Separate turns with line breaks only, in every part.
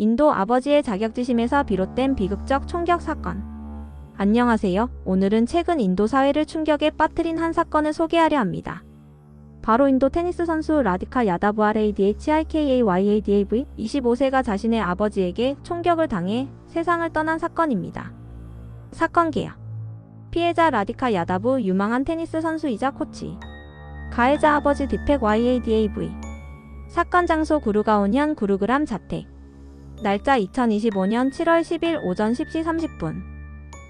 인도 아버지의 자격지심에서 비롯된 비극적 총격 사건. 안녕하세요. 오늘은 최근 인도 사회를 충격에 빠뜨린 한 사건을 소개하려 합니다. 바로 인도 테니스 선수 라디카 야다브 RADHIKAYADAV 25세가 자신의 아버지에게 총격을 당해 세상을 떠난 사건입니다. 사건 개요. 피해자 라디카 야다브 유망한 테니스 선수이자 코치. 가해자 아버지 디펙 YADAV. 사건 장소 구르가온현 구르그람 자택. 날짜 2025년 7월 10일 오전 10시 30분.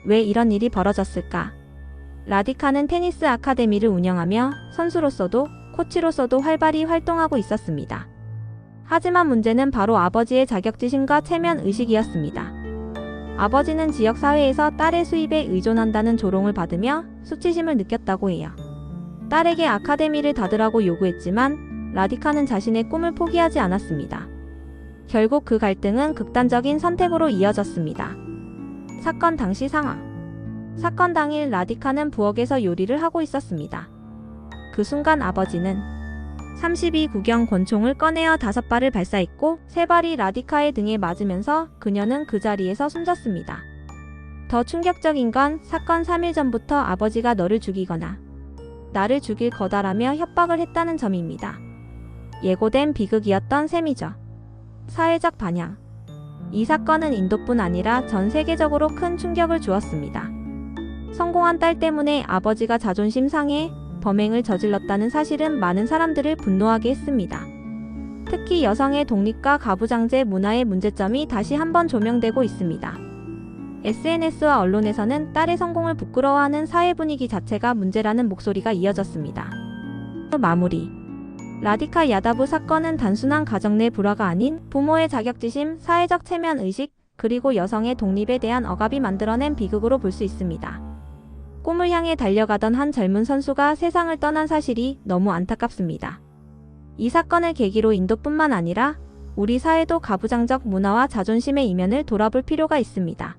왜 이런 일이 벌어졌을까? 라디카는 테니스 아카데미를 운영하며 선수로서도 코치로서도 활발히 활동하고 있었습니다. 하지만 문제는 바로 아버지의 자격지심과 체면 의식이었습니다. 아버지는 지역 사회에서 딸의 수입에 의존한다는 조롱을 받으며 수치심을 느꼈다고 해요. 딸에게 아카데미를 닫으라고 요구했지만 라디카는 자신의 꿈을 포기하지 않았습니다. 결국 그 갈등은 극단적인 선택으로 이어졌습니다. 사건 당시 상황. 사건 당일 라디카는 부엌에서 요리를 하고 있었습니다. 그 순간 아버지는 32 구경 권총을 꺼내어 다섯 발을 발사했고 세 발이 라디카의 등에 맞으면서 그녀는 그 자리에서 숨졌습니다. 더 충격적인 건 사건 3일 전부터 아버지가 너를 죽이거나 나를 죽일 거다라며 협박을 했다는 점입니다. 예고된 비극이었던 셈이죠. 사회적 반향. 이 사건은 인도뿐 아니라 전 세계적으로 큰 충격을 주었습니다. 성공한 딸 때문에 아버지가 자존심 상해 범행을 저질렀다는 사실은 많은 사람들을 분노하게 했습니다. 특히 여성의 독립과 가부장제 문화의 문제점이 다시 한번 조명되고 있습니다. SNS와 언론에서는 딸의 성공을 부끄러워하는 사회 분위기 자체가 문제라는 목소리가 이어졌습니다. 마무리 라디카 야다부 사건은 단순한 가정 내 불화가 아닌 부모의 자격지심, 사회적 체면 의식, 그리고 여성의 독립에 대한 억압이 만들어낸 비극으로 볼 수 있습니다. 꿈을 향해 달려가던 한 젊은 선수가 세상을 떠난 사실이 너무 안타깝습니다. 이 사건을 계기로 인도뿐만 아니라 우리 사회도 가부장적 문화와 자존심의 이면을 돌아볼 필요가 있습니다.